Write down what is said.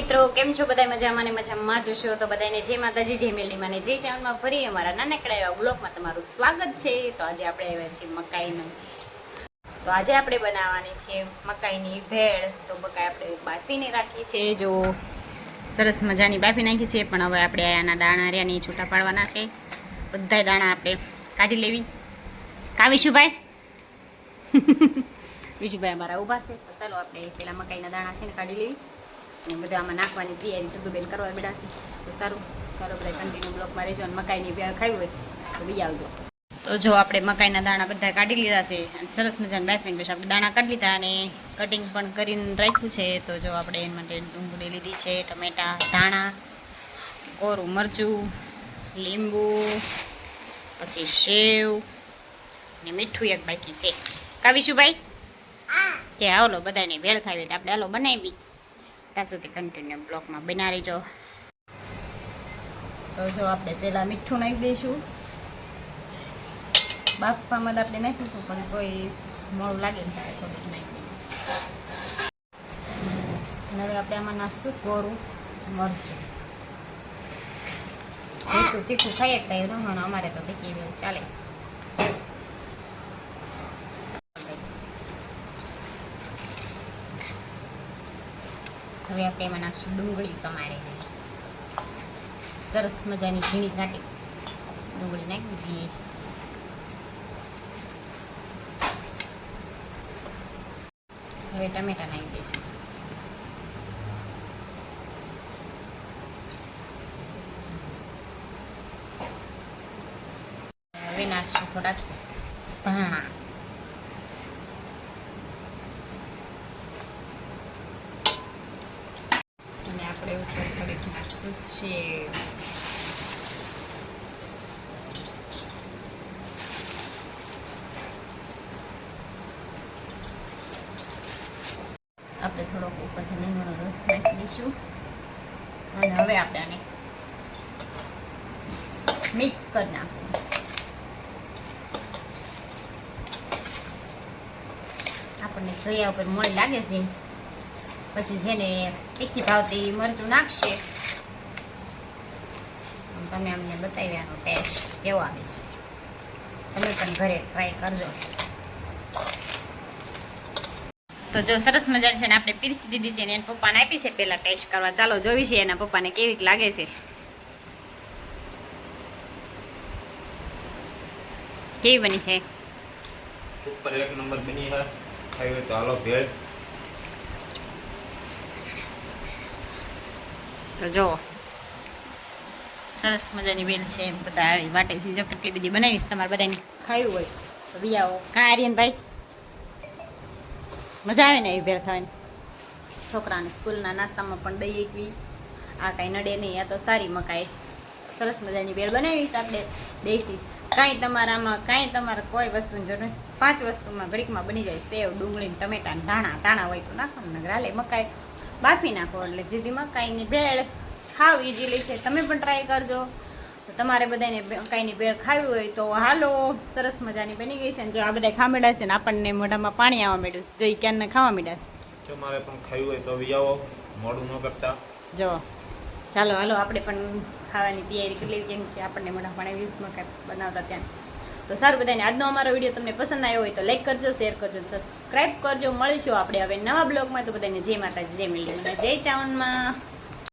મિત્રો, કેમ છો બધા મજામાં ને મજામાં જશો તો બધાને જય માતાજી, જય મેલીમાં ને જય ચાવનમાં ફરી અમારા નાનકડા એવા બ્લોગમાં તમારું સ્વાગત છે. તો આજે આપણે આવ્યા છીએ મકાઈનું. તો આજે આપણે બનાવવાની છે મકાઈની ભેળ. તો મકાઈ આપણે બાફીને રાખી છે. જો સરસ મજાની બાફી નાખી છે, પણ હવે આપણે આના દાણા રહ્યા છૂટા પાડવાના છે. બધા દાણા આપણે કાઢી લેવી. કાવીશું ભાઈ વિજુભાઈ અમારા ઊભા છે. તો ચાલો આપણે પેલા મકાઈના દાણા છે ને કાઢી લેવી. બધા આમાં નાખવાની તૈયારી સદુબેન કરવા બેડાશે તો સારું ચાલો બધા કન્ટિન્યુ બ્લોકમાં રહેજો અને મકાઈની ભેળ ખાવી હોય તો બી આવજો. તો જો આપણે મકાઈના દાણા બધા કાઢી લીધા છે અને સરસ મજાના બાફીને પછી આપણે દાણા કાઢી લીધા અને કટિંગ પણ કરીને રાખ્યું છે. તો જો આપણે એના માટે ડુંગળી લીધી છે ટમેટા ધાણા કોરું મરચું લીંબુ પછી સેવ ને મીઠું એક બાકી છે. કાવીશું ભાઈ? કે હાલો બધાને ભેળ ખાવી આપણે હાલો બનાવી. ત્યાં સુધી કન્ટિન્યુ બ્લોકમાં બનાવી જો તો જો આપણે પહેલાં મીઠું નાખી દઈશું. બાફવામાં આપણે નાખીશું, પણ કોઈ મોડું લાગે ને ત્યારે થોડુંક નાખી હવે આપણે આમાં નાખશું કોરું મરચું. તીખું તીખું ખાઈએ તો એનું અમારે તો તીખી ચાલે. હવે આપણે એમાં નાખશું ડુંગળી સમારે. સરસ મજાની ઝીણી કાઢી ડુંગળી નાખી દીધી હવે ટમેટા નાખી દઈશું. હવે નાખશું થોડાક ધાણા અને આપણે ઉપર નાખશું સેવ આપણે થોડોક ઉપરથી લીંબુનો રસ નાખી દઈશું. અને હવે આપણે આને મિક્સ કરી નાખશું. આપણને જોયા ઉપર મોડી લાગે છે. પછી જેને તીખી ભાવતી મરચું નાખશે તમે અમને બતાવ્યાનો ટેસ્ટ કેવો આવે છે. તમે પણ ઘરે ટ્રાય કરજો. તો જો સરસ મજાની છે ને આપણે પીરસી દીધી છે ને એના પપ્પાને આપી છે પહેલાં ટેસ્ટ કરવા. ચાલો જોઈ છે એના પપ્પાને કેવી લાગે છે. કેવી બની છે? સુપર એક નંબર બની છે. ખાઈ હોય તો હાલો ભેળ. તો જો સરસ મજાની બેલ છે બધા વાટે છે. જો કેટલી બધી બનાવીશ તમારે બધાને ખાયું હોય તો બી આવો. કાં આર્યન ભાઈ મજા આવે ને એવી ભેળ ખાવાની? છોકરાને સ્કૂલના નાસ્તામાં પણ દઈ એકવી. આ કાંઈ નડે નહીં, આ તો સારી મકાઈ. સરસ મજાની ભેળ બનાવીશ આપણે દેશી. કાંઈ તમારામાં, કાંઈ તમારે કોઈ વસ્તુની જરૂર નથી. પાંચ વસ્તુમાં ઘડીકમાં બની જાય. સેવ ડુંગળી ટમેટા ધાણા ધાણા હોય તો નાખવાનું નગર હાલે મકાઈ. બાફી નાખો એટલે સીધી મકાઈની ભેળ. ખાવ ઇઝીલી છે. તમે પણ ટ્રાય કરજો. તો તમારે બધાને કાંઈની ભેળ ખાવી હોય તો હાલો સરસ મજાની બની ગઈ છે ને જો આ બધા ખામેડા છે ને આપણને મોઢામાં પાણી આવવા માંડ્યું છે. જઈ ક્યાંને ખાવા માંડ્યા છે? તમારે પણ ખાવી હોય તો આવો મોડું ન કરતા. જો ચાલો હાલો આપણે પણ ખાવાની તૈયારી કરી લેવી કેમ કે આપણને મોઢા પાણી વ્યૂઝમાં કાંઈ બનાવતા ત્યાં. તો સારું બધાને આજનો અમારો વીડિયો તમને પસંદ આવ્યો હોય તો લાઈક કરજો શેર કરજો સબસ્ક્રાઈબ કરજો. મળીશું આપણે હવે નવા બ્લોગમાં. તો બધાને જય માતાજી જય મિલી જય ચાવનમાં.